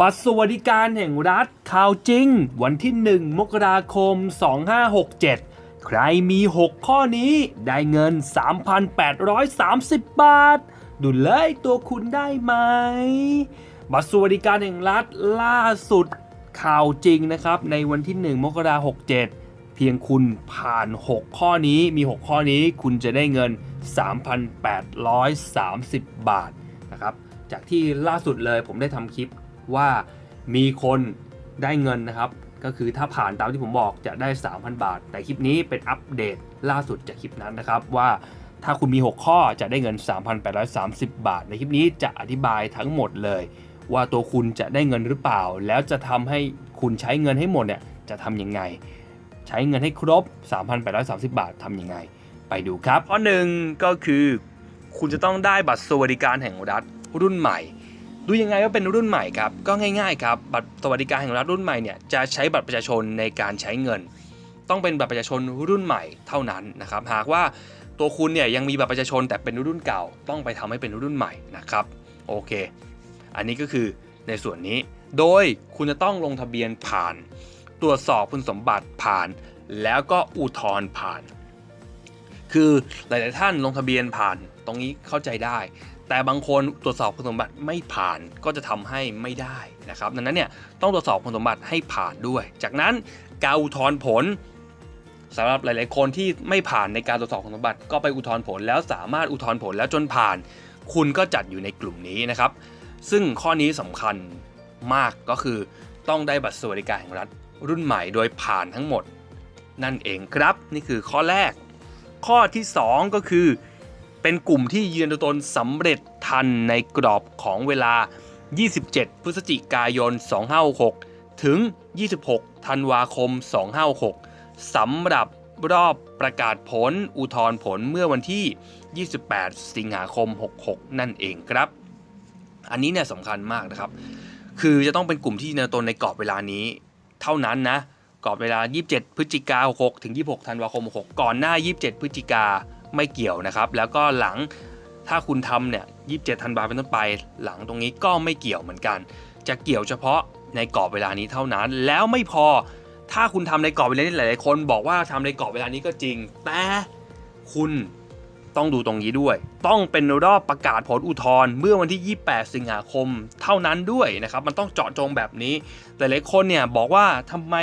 บัตรสวัสดิการแห่งรัฐข่าวจริง วันที่ 1 มกราคม 2567 ใครมี 6 ข้อนี้ได้เงิน 3,830 บาท ดูเลยตัวคุณได้ไหม บัตรสวัสดิการแห่งรัฐล่าสุดข่าวจริงนะครับ ในวันที่ 1 มกราคม 67 เพียงคุณผ่าน 6 ข้อนี้มี 6 ข้อนี้คุณจะได้เงิน 3,830 บาทนะครับ จากที่ล่าสุดเลยผมได้ทำคลิป ว่ามีคนได้เงินนะครับ ก็คือถ้าผ่านตามที่ผมบอกจะได้ 3,000 บาท แต่คลิปนี้เป็นอัปเดตล่าสุดจากคลิปนั้นนะครับว่าถ้าคุณมี 6 ข้อจะได้เงิน 3,830 บาท ในคลิปนี้จะอธิบายทั้งหมดเลย ว่าตัวคุณจะได้เงินหรือเปล่า แล้วจะทำให้คุณใช้เงินให้หมดเนี่ยจะทำยังไง ใช้เงินให้ครบ 3,830 บาททำยังไง ไปดูครับข้อหนึ่งก็คือ คุณจะต้องได้บัตรสวัสดิการแห่งรัฐรุ่นใหม่ ดูยังไงว่าเป็นรุ่นใหม่ครับ ก็ง่ายๆครับ บัตรสวัสดิการแห่งรัฐรุ่นใหม่เนี่ยจะใช้บัตรประชาชนในการใช้เงิน ต้องเป็นบัตรประชาชนรุ่นใหม่เท่านั้นนะครับ หากว่าตัวคุณเนี่ยยังมีบัตรประชาชนแต่เป็นรุ่นเก่า ต้องไปทำให้เป็นรุ่นใหม่นะครับโอเค อันนี้ก็คือในส่วนนี้ โดยคุณจะต้องลงทะเบียนผ่าน ตรวจสอบคุณสมบัติผ่าน แล้วก็อุทธรณ์ผ่าน คือหลาย ๆ ท่านลงทะเบียนผ่าน ตรงนี้เข้าใจได้ แต่บางคนตรวจสอบคุณสมบัติไม่ผ่านก็จะทำให้ไม่ได้นะครับ ดังนั้นเนี่ยต้องตรวจสอบคุณสมบัติให้ผ่านด้วย จากนั้นการอุทธรณ์ผลสำหรับหลาย ๆ คนที่ไม่ผ่านในการตรวจสอบคุณสมบัติ ก็ไปอุทธรณ์ผลแล้วสามารถอุทธรณ์ผลแล้วจนผ่าน คุณก็จัดอยู่ในกลุ่มนี้นะครับ ซึ่งข้อนี้สำคัญมากก็คือต้องได้บัตรสวัสดิการแห่งรัฐรุ่นใหม่โดยผ่านทั้งหมด นั่นเองครับ นี่คือข้อแรก ข้อที่ 2 ก็คือ เป็นกลุ่มที่ยืนตัวตนสำเร็จทันในกรอบของเวลา 27 พฤศจิกายน 2566 ถึง 26 ธันวาคม 2566สำหรับรอบประกาศผลอุทธรณ์ผลเมื่อวันที่ 28 สิงหาคม 66 นั่นเองครับ อันนี้เนี่ยสำคัญมากนะครับ คือจะต้องเป็นกลุ่มที่ยืนตัวตนในกรอบเวลานี้ เท่านั้นนะกรอบเวลา 27 พฤศจิกา66 ถึง 26 ธันวาคม 66 ก่อนหน้า 27 พฤศจิกา ไม่เกี่ยวนะครับ แล้วก็หลังถ้าคุณทำเนี่ย27ธันวาเป็นต้นไป หลังตรงนี้ก็ไม่เกี่ยวเหมือนกัน จะเกี่ยวเฉพาะในกรอบเวลานี้เท่านั้น แล้วไม่พอถ้าคุณทำในกรอบเวลานี้หลายๆคน บอกว่าทำในกรอบเวลานี้ก็จริง แต่คุณต้องดูตรงนี้ด้วย ต้องเป็นรอบประกาศผลอุทธรณ์เมื่อวันที่ 28 สิงหาคมเท่านั้นด้วยนะครับ มันต้องเจาะจงแบบนี้หลายๆคนเนี่ยบอกว่าทำไม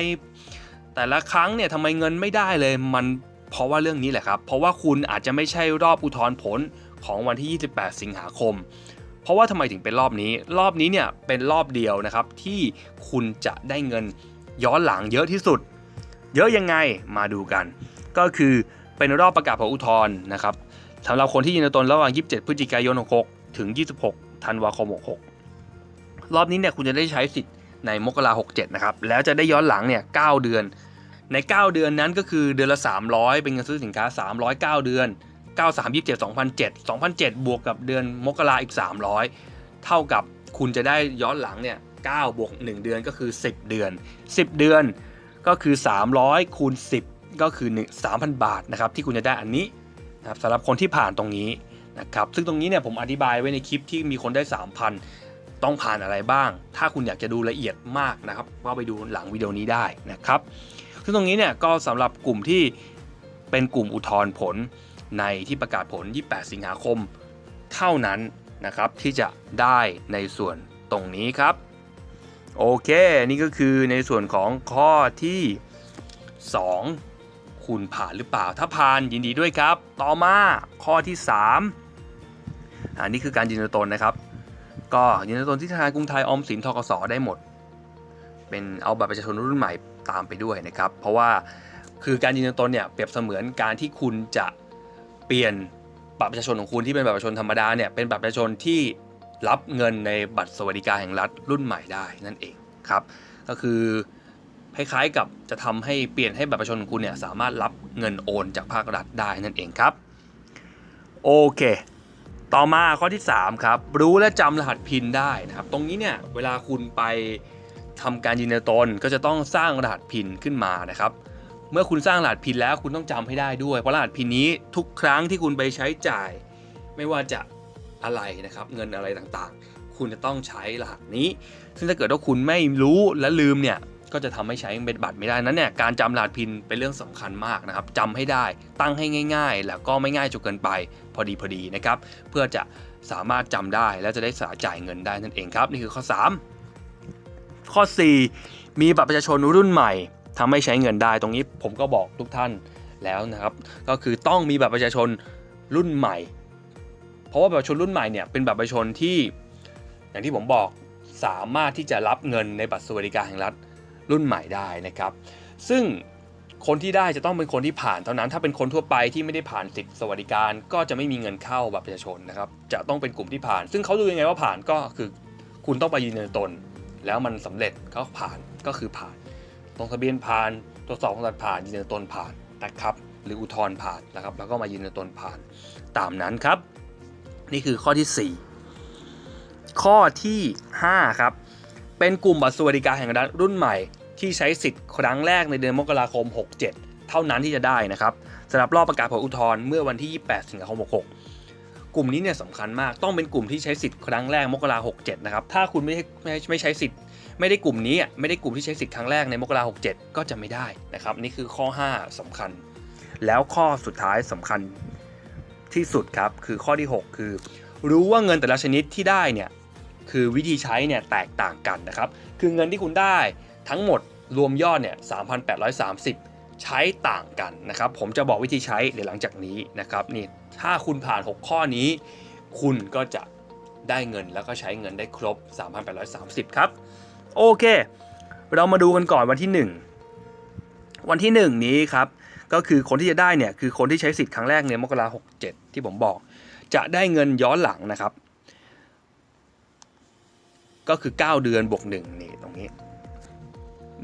แต่ละครั้งเนี่ยทำไมเงินไม่ได้เลย มัน เพราะว่าเรื่องนี้แหละครับ เพราะว่าคุณอาจจะไม่ใช่รอบอุทธรณ์ผลของวันที่ 28 สิงหาคม เพราะว่าทำไมถึงเป็นรอบนี้ รอบนี้เนี่ยเป็นรอบเดียวนะครับที่คุณจะได้เงินย้อนหลังเยอะที่สุด เยอะยังไงมาดูกัน ก็คือเป็นรอบประกาศผลอุทธรณ์นะครับสำหรับคนที่ยืนตนระหว่าง 27 พฤศจิกายน 66 ถึง 26 ธันวาคม 66 รอบนี้เนี่ยคุณจะได้ใช้สิทธิ์ในมกรา67 นะครับ แล้วจะได้ย้อนหลังเนี่ย 9 เดือน ใน 9 เดือนนั้นก็คือเดือนละ 300 เป็นเงินซื้อสินค้า 309 เดือน 93 27 2007 2007 บวกกับเดือนมกราอีก 300 เท่ากับคุณจะได้ย้อนหลังเนี่ย9บวก1 เดือนก็คือ 10 เดือน 10 เดือนก็คือ 300คูณ10 ก็คือ 3,000 บาทนะครับที่คุณจะได้อันนี้นะครับสำหรับคนที่ผ่านตรงนี้นะครับซึ่งตรงนี้เนี่ยผมอธิบายไว้ในคลิปที่มีคนได้ 3,000 ต้องผ่านอะไรบ้าง ถ้าคุณอยากจะดูละเอียดมากนะครับก็ไปดูหลังวิดีโอนี้ได้นะครับ ซึ่งตรงนี้เนี่ยก็สำหรับกลุ่มที่เป็นกลุ่มอุทธรณ์ผลในที่ประกาศผล 28 สิงหาคมเท่านั้นนะครับที่จะได้ในส่วนตรงนี้ครับ โอเค นี่ก็คือในส่วนของข้อที่ 2 คุณผ่านหรือเปล่า ถ้าผ่านยินดีด้วยครับ ต่อมาข้อที่ 3อันนี้คือการยืนยันตนนะครับ ก็ยืนยันตัวตนที่ธนาคารกรุงไทยออมสินทกสได้หมด เป็นเอาบัตรประชาชนรุ่นใหม่ ตามไปด้วยนะครับ เพราะว่าคือการยืนยันตนเนี่ยเปรียบเสมือนการที่คุณจะเปลี่ยนบัตรประชาชนของคุณที่เป็นบัตรประชาชนธรรมดาเนี่ยเป็นบัตรประชาชนที่รับเงินในบัตรสวัสดิการแห่งรัฐรุ่นใหม่ได้นั่นเองครับก็คือคล้ายๆกับจะทำให้เปลี่ยนให้บัตรประชาชนของคุณเนี่ยสามารถรับเงินโอนจากภาครัฐได้นั่นเองครับโอเคต่อมาข้อที่ 3 ครับ รู้และจำรหัสพินได้นะครับ ตรงนี้เนี่ยเวลาคุณไป ทำการยืนยันตนก็จะต้องสร้างรหัสพินขึ้นมานะครับ เมื่อคุณสร้างรหัสพินแล้วคุณต้องจำให้ได้ด้วย เพราะรหัสพินนี้ทุกครั้งที่คุณไปใช้จ่าย ไม่ว่าจะอะไรนะครับเงินอะไรต่างๆ คุณจะต้องใช้รหัสนี้ ซึ่งถ้าเกิดว่าคุณไม่รู้และลืมเนี่ยก็จะทำให้ใช้เป็นบัตรไม่ได้นั้นเนี่ยการจำรหัสพินเป็นเรื่องสำคัญมากนะครับจำให้ได้ตั้งให้ง่าย ๆ แล้วก็ไม่ง่ายจนเกินไปพอดีพอดีนะครับเพื่อจะสามารถจำได้และจะได้สาจ่ายเงินได้นั่นเองครับ นี่คือข้อ 3 ข้อ 4 มีบัตรประชาชนรุ่นใหม่ทำให้ใช้เงินได้ตรงนี้ผมก็บอกทุกท่านแล้วนะครับ ก็คือต้องมีบัตรประชาชนรุ่นใหม่ เพราะว่าบัตรประชาชนรุ่นใหม่เนี่ยเป็นบัตรประชาชนที่ อย่างที่ผมบอกสามารถที่จะรับเงินในบัตรสวัสดิการแห่งรัฐรุ่นใหม่ได้นะครับ ซึ่งคนที่ได้จะต้องเป็นคนที่ผ่านเท่านั้น ถ้าเป็นคนทั่วไปที่ไม่ได้ผ่านสิทธิสวัสดิการก็จะไม่มีเงินเข้าบัตรประชาชนนะครับ จะต้องเป็นกลุ่มที่ผ่าน ซึ่งเขาดูยังไงว่าผ่านก็คือ คุณต้องไปยืนยันตน แล้วมันสำเร็จก็ผ่านก็คือผ่านลงทะเบียนผ่านตรวจสอบของรัฐผ่านยืนยันตนผ่านนะครับหรืออุทธรณ์ผ่านนะครับ แล้วก็มายืนยันตนผ่านตามนั้นครับ นี่คือข้อที่ 4 ข้อที่ 5 ครับ เป็นกลุ่มบัตรสวัสดิการแห่งรัฐรุ่นใหม่ ที่ใช้สิทธิ์ครั้งแรกในเดือนมกราคม 67 เท่านั้นที่จะได้นะครับสำหรับรอบประกาศผลอุทธรณ์เมื่อวันที่ 28 สิงหาคม 66 กลุ่มนี้เนี่ยสำคัญมากต้องเป็นกลุ่มที่ใช้สิทธิ์ครั้งแรกมกราคม67นะครับถ้าคุณไม่ไม่ไม่ใช้สิทธิ์ ไม่ได้กลุ่มนี้ไม่ได้กลุ่มที่ใช้สิทธิ์ครั้งแรกในมกราคม67ก็จะไม่ได้นะครับนี่คือข้อ 5สำคัญ แล้วข้อสุดท้ายสำคัญที่สุดครับคือข้อที่ 6 คือ รู้ว่าเงินแต่ละชนิดที่ได้เนี่ยคือวิธีใช้เนี่ยแตกต่างกันนะครับคือเงินที่คุณได้ทั้งหมดรวมยอดเนี่ย3,830 ใช้ต่างกันนะครับ ผมจะบอกวิธีใช้เดี๋ยวหลังจากนี้นะครับนี่ถ้าคุณผ่าน 6 ข้อนี้ คุณก็จะได้เงินแล้วก็ใช้เงินได้ครบ 3,830 ครับ โอเค เรามาดูกันก่อนวันที่ 1 วันที่ 1 นี้ครับ ก็คือคนที่จะได้เนี่ยคือคนที่ใช้สิทธิ์ครั้งแรกในมกราคม67ที่ผมบอก จะได้เงินย้อนหลังนะครับ ก็คือ 9 เดือนบวก1นี่ตรงนี้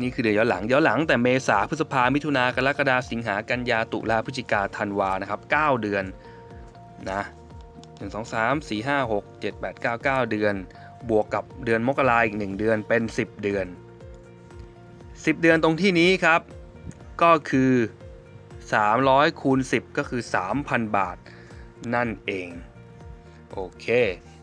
นี่คือเดือนย้อนหลังย้อนหลังแต่เมษาพฤษภามิถุนากรกฎาสิงหากันยาตุลาพฤศจิกาธันวานะครับ 9 เดือนนะ1 2 3 4 5 6 7 8 9 9เจ็ดแปดเก้าเก้าเดือน บวกกับเดือนมกราอีก1เดือนเป็น 10 เดือน 10 เดือนตรงที่นี้ครับ ก็คือ 300คูณ10 ก็คือ 3,000 บาทนั่นเอง โอเค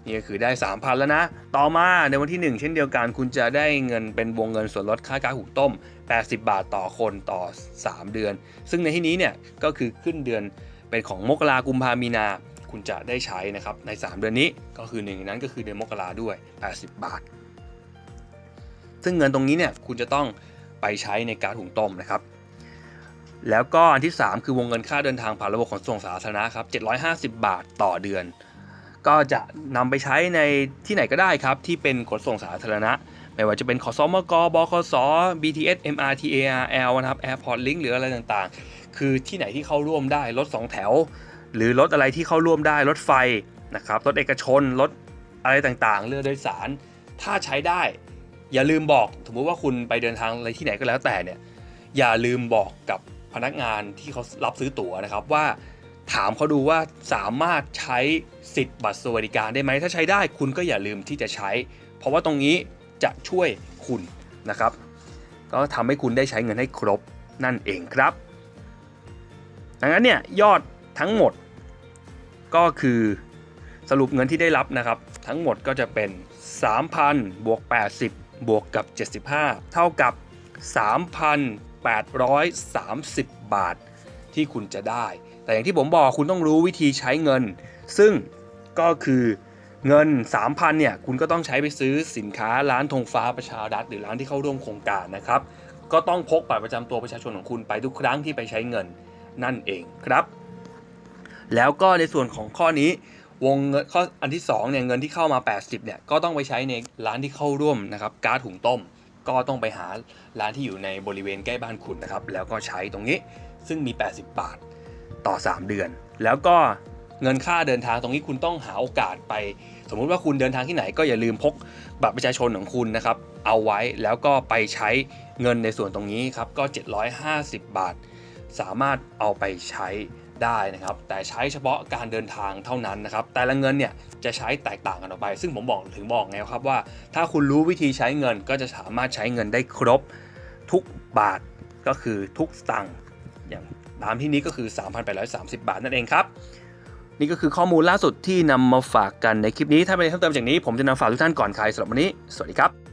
นี่ก็คือได้ 3,000 แล้วนะ ต่อมาในวันที่ 1 เช่นเดียวกันคุณจะได้เงินเป็นวงเงินส่วนลดค่าการหุงต้ม 80 บาทต่อคนต่อ 3 เดือน ซึ่งในที่นี้เนี่ยก็คือขึ้นเดือนเป็นของมกรากุมภามีนาคุณจะได้ใช้นะครับใน 3 เดือนนี้ก็คือหนึ่งนนั้นก็คือเดือนมกราด้วย 80 บาท ซึ่งเงินตรงนี้เนี่ยคุณจะต้องไปใช้ในการหุงต้มนะครับแล้วก็อันที่ 3 คือวงเงินค่าเดินทางผ่านระบบขนส่งสาธารณะครับ750 บาทต่อเดือน ก็จะนำไปใช้ในที่ไหนก็ได้ครับ ที่เป็นขนส่งสาธารณะ ไม่ว่าจะเป็นขสมกบขส BTS MRT ARL นะครับ Airport Link หรืออะไรต่างๆ คือที่ไหนที่เข้าร่วมได้ รถ 2 แถว หรือรถอะไรที่เข้าร่วมได้ รถไฟนะครับ รถเอกชน รถอะไรต่างๆ เรือโดยสาร ถ้าใช้ได้ อย่าลืมบอกสมมติว่าคุณไปเดินทางอะไรที่ไหนก็แล้วแต่เนี่ย อย่าลืมบอกกับพนักงานที่เขารับซื้อตั๋วนะครับว่า ถามเขาดูว่าสามารถใช้สิทธิ์บัตรสวัสดิการได้ไหม ถ้าใช้ได้คุณก็อย่าลืมที่จะใช้ เพราะว่าตรงนี้จะช่วยคุณนะครับ ก็ทำให้คุณได้ใช้เงินให้ครบนั่นเองครับ ดังนั้นเนี่ยยอดทั้งหมดก็คือสรุปเงินที่ได้รับนะครับ ทั้งหมดก็จะเป็น 3,000บวก80 บวกกับ 75 เท่ากับ 3,830 บาท ที่คุณจะได้ แต่อย่างที่ผมบอกคุณต้องรู้วิธีใช้เงิน ซึ่งก็คือเงิน 3,000เนี่ยคุณก็ต้องใช้ไปซื้อสินค้าร้านธงฟ้าประชารัฐหรือร้านที่เข้าร่วมโครงการนะครับ ก็ต้องพกบัตรประจำตัวประชาชนของคุณไปทุกครั้งที่ไปใช้เงินนั่นเองครับ แล้วก็ในส่วนของข้อนี้วงเงินข้ออันที่2เนี่ยเงินที่เข้ามา 80เนี่ยก็ต้องไปใช้ในร้านที่เข้าร่วมนะครับการ์ดหุงต้ม ก็ต้องไปหาร้านที่อยู่ในบริเวณใกล้บ้านคุณนะครับ แล้วก็ใช้ตรงนี้ ซึ่งมี 80 บาทต่อ 3 เดือน แล้วก็เงินค่าเดินทางตรงนี้คุณต้องหาโอกาสไป สมมุติว่าคุณเดินทางที่ไหนก็อย่าลืมพกบัตรประชาชนของคุณนะครับ เอาไว้แล้วก็ไปใช้เงินในส่วนตรงนี้ครับก็ 750 บาท สามารถเอาไปใช้ได้นะครับ แต่ใช้เฉพาะการเดินทางเท่านั้นนะครับ แต่ละเงินเนี่ยจะใช้แตกต่างกันออกไป ซึ่งผมบอกถึงบอกไงครับว่า ถ้าคุณรู้วิธีใช้เงินก็จะสามารถใช้เงินได้ครบทุกบาทก็คือทุกสตังค์ อย่างตามที่นี้ก็คือ 3,830 บาทนั่นเองครับนี่ก็คือข้อมูลล่าสุดที่นำมาฝากกันในคลิปนี้ถ้าไม่ได้เพิ่มเติมจากนี้ผมจะนำฝากทุกท่านก่อนใครสำหรับวันนี้ สวัสดีครับ